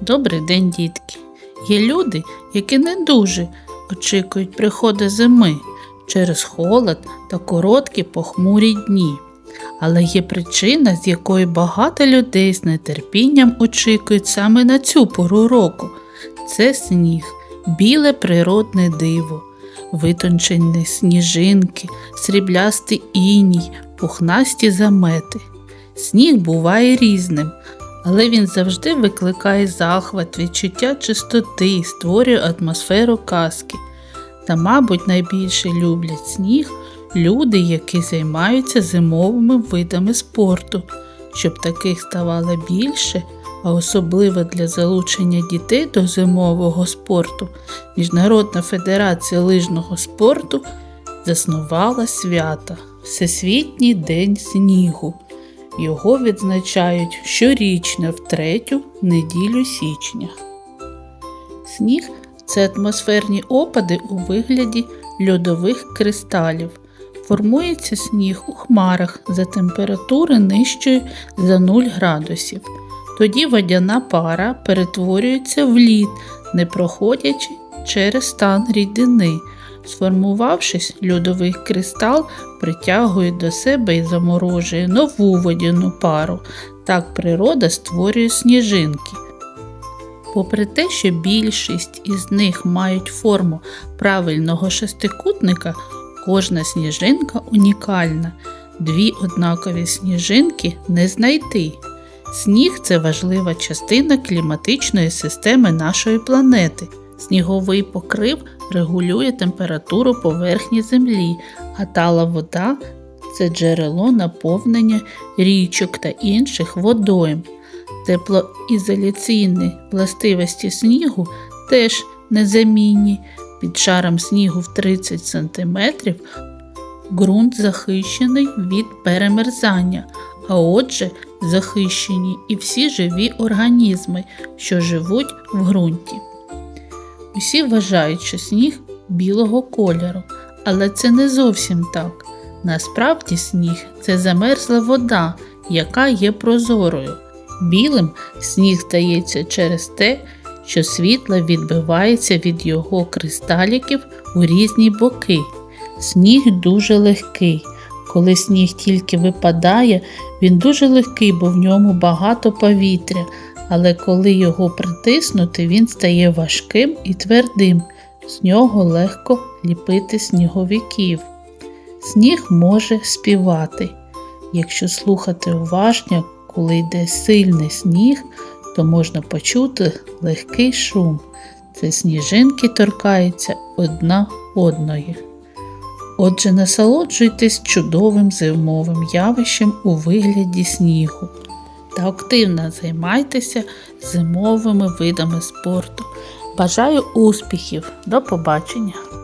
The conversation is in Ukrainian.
Добрий день, дітки. Є люди, які не дуже очікують приходу зими через холод та короткі похмурі дні. Але є причина, з якої багато людей з нетерпінням очікують саме на цю пору року. Це сніг, біле природне диво, витончені сніжинки, сріблястий іній, пухнасті замети. Сніг буває різним, але він завжди викликає захват, відчуття чистоти і створює атмосферу казки. Та, мабуть, найбільше люблять сніг люди, які займаються зимовими видами спорту. Щоб таких ставало більше, а особливо для залучення дітей до зимового спорту, Міжнародна федерація лижного спорту заснувала свята Всесвітній день снігу. Його відзначають щорічно в третю неділю січня. Сніг це атмосферні опади у вигляді льодових кристалів. Формується сніг у хмарах за температури нижчої за 0 градусів. Тоді водяна пара перетворюється в лід, не проходячи через стан рідини. Сформувавшись, льодовий кристал притягує до себе і заморожує нову водяну пару. Так природа створює сніжинки. Попри те, що більшість із них мають форму правильного шестикутника, кожна сніжинка унікальна. Дві однакові сніжинки не знайти. Сніг це важлива частина кліматичної системи нашої планети. Сніговий покрив регулює температуру поверхні землі, а тала вода це джерело наповнення річок та інших водойм. Теплоізоляційні властивості снігу теж незамінні. Під шаром снігу в 30 см ґрунт захищений від перемерзання, а отже, захищені і всі живі організми, що живуть в ґрунті. Усі вважають, що сніг білого кольору, але це не зовсім так. Насправді сніг це замерзла вода, яка є прозорою. Білим сніг стається через те, що світло відбивається від його кристаліків у різні боки. Сніг дуже легкий. Коли сніг тільки випадає, він дуже легкий, бо в ньому багато повітря, але коли його притиснути, він стає важким і твердим. З нього легко ліпити сніговиків. Сніг може співати. Якщо слухати уважно, коли йде сильний сніг, то можна почути легкий шум. Це сніжинки торкаються одна одної. Отже, насолоджуйтесь чудовим зимовим явищем у вигляді снігу та активно займайтеся зимовими видами спорту. Бажаю успіхів! До побачення!